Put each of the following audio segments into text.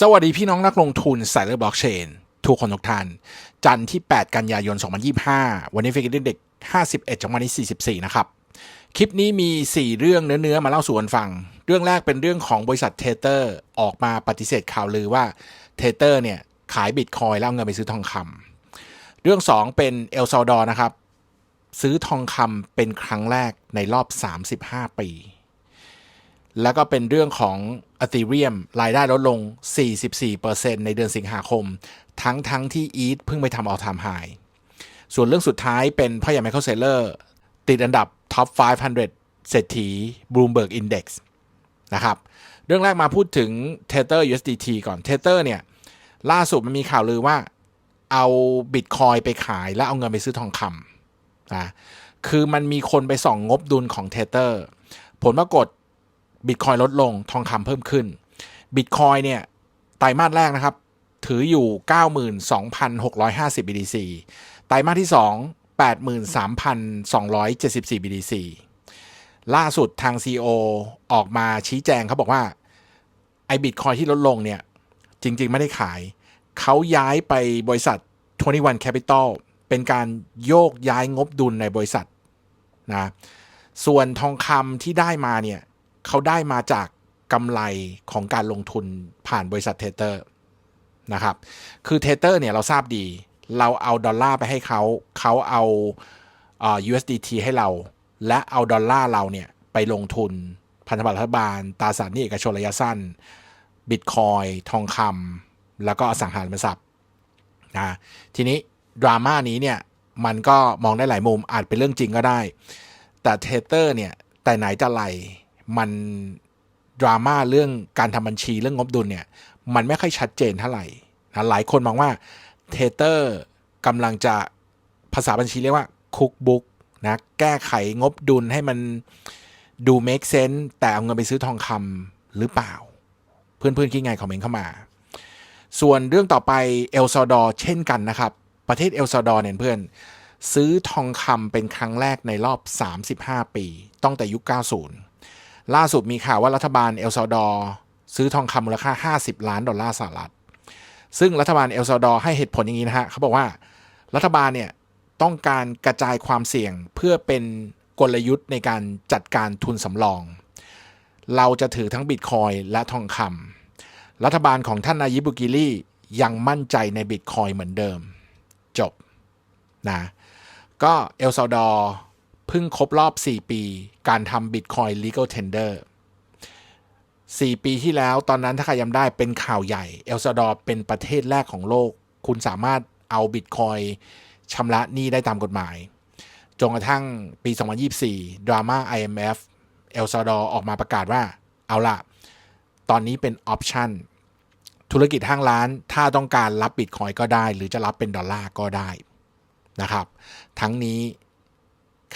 สวัสดีพี่น้องนักลงทุนสายเลือกบล็อกเชน ทุกคนทุกท่าน จันทร์ที่ 8 กันยายน 2025 วันนี้เฟกเด็ก51 จังหวัดที่44 นะครับ คลิปนี้มี 4 เรื่องเนื้อๆ มาเล่าสู่กันฟัง เรื่องแรกเป็นเรื่องของบริษัทเทเตอร์ ออกมาปฏิเสธข่าวลือว่าเทเตอร์เนี่ย ขายบิตคอยแล้วเอาเงินไปซื้อทองคำเรื่อง 2 เป็นเอลซาดอร์นะครับ ซื้อทองคำเป็นครั้งแรกในรอบ 35 ปี แล้วก็เป็นเรื่องของ Ethereum รายได้ลดลง 44%ในเดือนสิงหาคม ทั้งทั้งที่ ETH เพิ่งไปทำ all time high ส่วนเรื่องสุดท้ายเป็นพ่อใหญ่ Michael Saylor ติดอันดับ Top 500 เศรษฐี Bloomberg Index นะครับ เรื่องแรกมาพูดถึง Tether USDT ก่อน Tether เนี่ย ล่าสุดมันมีข่าวลือว่าเอาบิตคอยไปขายแล้วเอาเงินไปซื้อทองคำนะคือมันมีคนไปส่องงบดุลของ Tether ผลปรากฏ บิตคอยลดลงทองคำเพิ่มขึ้นบิตคอยเนี่ยไตรมาสแรกนะครับ ถืออยู่ 92,650 BTC ไตรมาสที่ 2 83,274 BTC ล่าสุดทาง CEO ออกมาชี้แจงเขาบอกว่า ไอ้บิตคอยที่ลดลงเนี่ย จริง ๆ ไม่ได้ขาย เขาย้ายไปบริษัท 21 Capital เป็นการโยกย้ายงบดุลในบริษัทนะส่วนทองคำที่ได้มาเนี่ย เขาได้มาจากกำไรของการลงทุนผ่านบริษัทเทเตอร์นะครับ คือเทเตอร์เนี่ยเราทราบดี เราเอาดอลลาร์ไปให้เขาเขาเอา USDT ให้เรา และเอาดอลลาร์เราเนี่ยไปลงทุนพันธบัตรรัฐบาล ตราสารหนี้เอกชนระยะสั้น บิตคอยทองคำแล้วก็อสังหาริมทรัพย์นะทีนี้ดราม่านี้เนี่ยมันก็มองได้หลายมุมอาจเป็นเรื่องจริงก็ได้ แต่เทเตอร์เนี่ยแต่ไหนจะไหล มันดราม่าเรื่องการทำบัญชีเรื่องงบดุลเนี่ย มันไม่ค่อยชัดเจนเท่าไหร่นะหลายคนมองว่าเทเตอร์กำลังจะภาษาบัญชีเรียกว่าคุกบุ๊กนะแก้ไขงบดุลให้มันดู make sense แต่เอาเงินไปซื้อทองคำหรือเปล่า เพื่อนๆคิดไงคอมเมนต์เข้ามา ส่วนเรื่องต่อไปเอลซาดอร์เช่นกันนะครับ ประเทศเอลซาดอร์เนี่ยเพื่อนซื้อทองคำเป็นครั้งแรกในรอบ 35 ปี ตั้งแต่ยุค 90 ล่าสุดมีข่าวว่ารัฐบาลเอลซาดอร์ซื้อทองคำมูลค่า 50 ล้านดอลลาร์สหรัฐ ซึ่งรัฐบาลเอลซาดอร์ให้เหตุผลอย่างนี้นะฮะเขาบอกว่ารัฐบาลเนี่ยต้องการกระจายความเสี่ยงเพื่อเป็นกลยุทธ์ในการจัดการทุนสำรอง เราจะถือทั้งบิตคอยและทองคำรัฐบาลของท่านนายิบุกิลี่ยังมั่นใจในบิตคอยเหมือนเดิม จบนะก็เอลซาดอร์ เพิ่งครบรอบ 4 ปี การทำ Bitcoin Legal Tender 4 ปีที่แล้วตอนนั้นถ้าใครจำได้เป็นข่าวใหญ่ เอลซาดอร์เป็นประเทศแรกของโลก คุณสามารถเอา Bitcoin ชำระหนี้ได้ตามกฎหมาย จนกระทั่งปี 2024 ดราม่า IMF เอลซาดอร์ออกมาประกาศว่า เอาล่ะตอนนี้เป็นออปชันธุรกิจห้างร้าน ถ้าต้องการรับบิตคอยก็ได้ หรือจะรับเป็นดอลลาร์ก็ได้นะครับ ทั้งนี้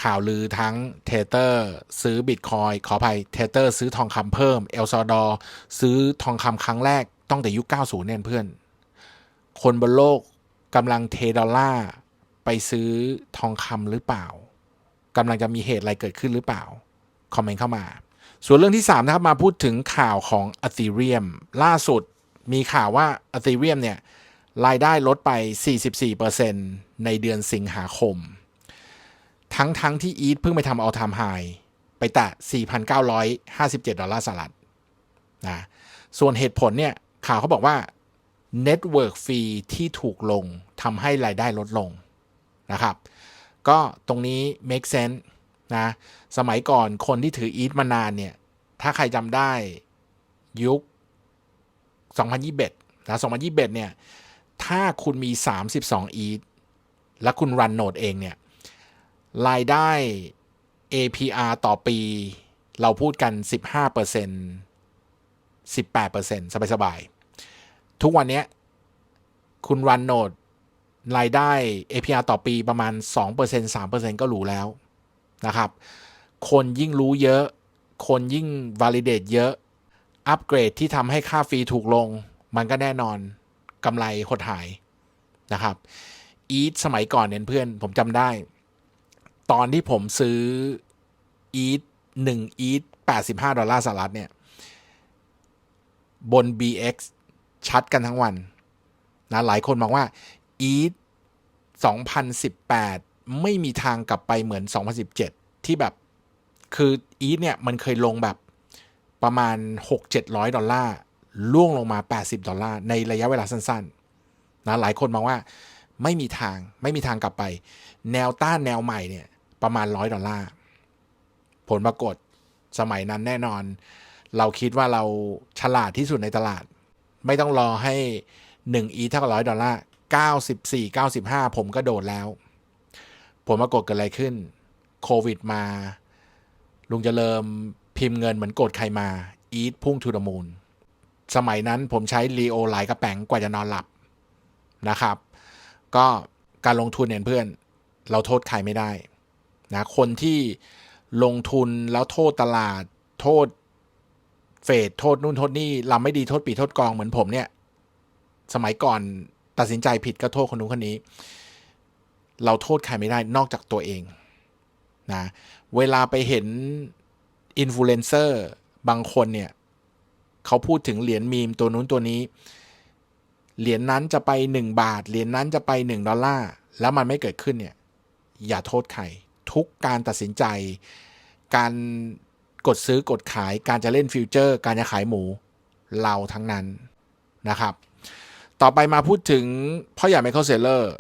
ข่าวลือทั้งเทเตอร์ซื้อบิตคอยขออภัยเทเตอร์ซื้อทองคำเพิ่ม เอลซาดอร์ซื้อทองคำครั้งแรกต้องแต่ยุค 90 เนี่ยเพื่อน คนบนโลกกำลังเทดอลลาร์ไปซื้อทองคำหรือเปล่ากำลังจะมีเหตุอะไรเกิดขึ้นหรือเปล่า คอมเมนต์เข้ามา ส่วนเรื่องที่ 3 นะครับ มาพูดถึงข่าวของ Ethereum ล่าสุดมีข่าวว่า Ethereum เนี่ยรายได้ลดไป 44%ในเดือนสิงหาคม ทั้งทั้งที่อีทเพิ่งไปทำเอาทามไฮไปแตะ 4,957 ดอลลาร์สหรัฐนะส่วนเหตุผลเนี่ย ข่าวเขาบอกว่า Network Fee ที่ถูกลงทำให้รายได้ลดลงนะครับ ก็ตรงนี้ make sense นะ สมัยก่อนคนที่ถืออีทมานานเนี่ย ถ้าใครจำได้ยุค 2021นะ2021 เนี่ย ถ้าคุณมี 32 อีท และคุณรันโนดเองเนี่ย รายได้ APR ต่อปี เราพูดกัน 15% 18%สบายๆ ทุกวันนี้คุณรันโนดรายได้ APR ต่อปีประมาณ 2% 3%ก็หรูแล้วนะครับ คนยิ่งรู้เยอะ คนยิ่ง validate เยอะ อัปเกรดที่ทำให้ค่าฟรีถูกลง มันก็แน่นอนกำไรหดหายนะครับ อีทสมัยก่อนเนี่ยเพื่อนผมจำได้ ตอนที่ผมซื้ออีทหนึ่งอีทแปดสิบห้าดอลลาร์สหรัฐเนี่ย บน BX ชัดกันทั้งวันนะหลายคนมองว่าอีท2018 ไม่มีทางกลับไปเหมือน 2017 ที่แบบคืออีทเนี่ย มันเคยลงแบบประมาณ 6-700 ดอลลาร์ล่วงลงมา 80 ดอลลาร์ในระยะเวลาสั้นๆนะหลายคนมองว่าไม่มีทางไม่มีทางกลับไป แนวต้านแนวใหม่เนี่ย ประมาณ100ดอลลาร์ ผลปรากฏสมัยนั้นแน่นอน เราคิดว่าเราฉลาดที่สุดในตลาด ไม่ต้องรอให้1อีเท่ากับร้อยดอลลาร์94 95 ผมก็โดดแล้ว ผลปรากฏเกิดอะไรขึ้น โควิดมา ลุงเจริญพิมพ์เงินเหมือนโกดใครมาอีทพุ่งทูดมูล สมัยนั้นผมใช้รีโอไลน์กระแป๋งกว่าจะนอนหลับนะครับ ก็การลงทุนเนี่ยเพื่อน เราโทษใครไม่ได้ นะคนที่ลงทุนแล้วโทษตลาดโทษเฟดโทษนู่นโทษนี่ลำไม่ดีโทษปีโทษกองเหมือนผมเนี่ย สมัยก่อนตัดสินใจผิดก็โทษคนนู้นคนนี้ เราโทษใครไม่ได้นอกจากตัวเองนะเวลาไปเห็นอินฟลูเอนเซอร์บางคนเนี่ยเขาพูดถึงเหรียญมีมตัวนู้นตัวนี้ เหรียญนั้นจะไป 1 บาท เหรียญนั้นจะไป 1 ดอลลาร์แล้วมันไม่เกิดขึ้นเนี่ย อย่าโทษใคร ทุกการตัดสินใจ การกดซื้อกดขายการจะเล่นฟิวเจอร์ การจะขายหมูเราทั้งนั้นนะครับ ต่อไปมาพูดถึงพ่อใหญ่ไมเคิลเซเลอร์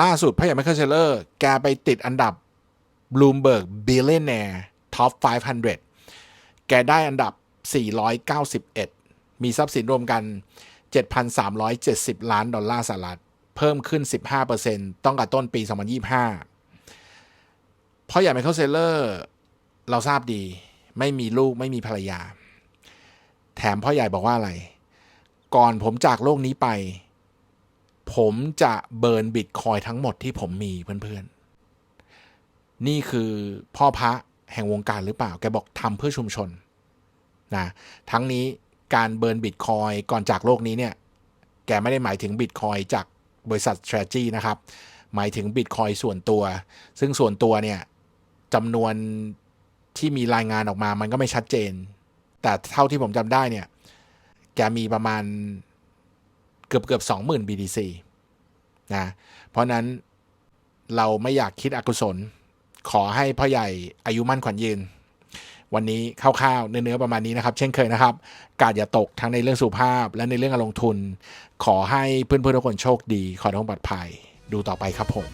ล่าสุดพ่อใหญ่ไมเคิลเซเลอร์แกไปติดอันดับ Bloomberg Billionaire Top 500 แกได้อันดับ 491 มีทรัพย์สินรวมกัน 7,370 ล้านดอลลาร์สหรัฐ เพิ่มขึ้น 15%ต้องกับต้นปี 2025 พ่อใหญ่ไมเคิลเซเลอร์เราทราบดี ไม่มีลูกไม่มีภรรยา แถมพ่อใหญ่บอกว่าอะไร ก่อนผมจากโลกนี้ไป ผมจะเบิร์นบิตคอยทั้งหมดที่ผมมีเพื่อนๆ นี่คือพ่อพระแห่งวงการหรือเปล่า แกบอกทำเพื่อชุมชนนะทั้งนี้การเบิร์นบิตคอยก่อนจากโลกนี้เนี่ย แกไม่ได้หมายถึงบิตคอยจากบริษัท strategy นะครับ หมายถึงบิตคอยส่วนตัว ซึ่งส่วนตัวเนี่ย จำนวนที่มีรายงานออกมามันก็ไม่ชัดเจน แต่เท่าที่ผมจำได้เนี่ย แกมีประมาณเกือบเกือบสองหมื่น BTC นะ เพราะนั้นเราไม่อยากคิดอกุศล ขอให้พ่อใหญ่อายุมั่นขวัญยืน วันนี้คร่าวๆ เนื้อๆประมาณนี้นะครับ เช่นเคยนะครับ กาดอย่าตกทั้งในเรื่องสุภาพและในเรื่องการลงทุน ขอให้เพื่อนๆทุกคนโชคดี ขอให้ทุกคนปลอดภัย ดูต่อไปครับผม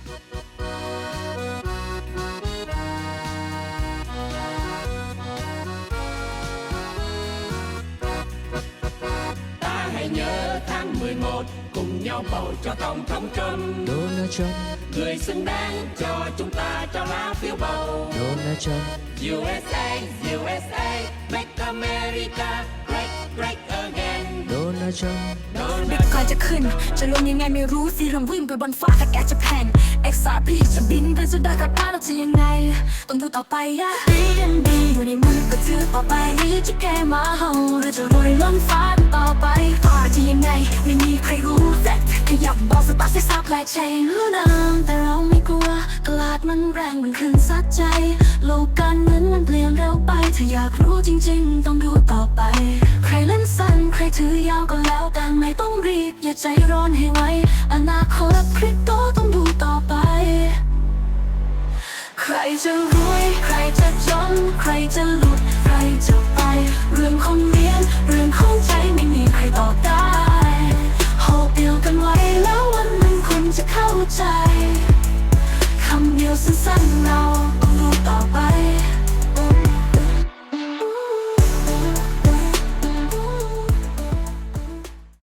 nhau bầu cho tổng thống Trump. Donald Trump. Người xứng đáng cho chúng ta cho lá phiếu bầu. Donald Trump. USA USA Make America Great Great Again. Donald Trump. จะขึ้น จะลงยังไงไม่รู้สิเริ่มวิ่งไปบนฟ้าแต่แกจะแผ่น XRP จะบินไปสุดดอยกับพาเราจะยังไงต้องดูต่อไปอะ BNB อยู่ในมือก็ถือต่อไปนี่จะแก้มาเฮาเราจะรวยล้นฟ้าต่อไปฟ้าจะยังไงไม่มีใครรู้แต่ ยับบอกสตาร์ทให้ซับแลกเชนรู้น้ำแต่เราไม่กลัวตลาดมันแรงมันขึ้นซัดใจ โลกการเงินมันเปลี่ยนเร็วไป ถ้าอยากรู้จริง ๆ ต้องดูต่อไป ใครเล่นสั้นใครถือยาวก็แล้วแต่ไม่ต้องรีบ อย่าใจร้อนให้ไวอนาคตคริปโตต้องดูต่อไป ใครจะรวย ใครจะจน ใครจะหลุด ใครจะไป เรื่องของเรียนเรื่องของ Yoursun sen now Olur da ben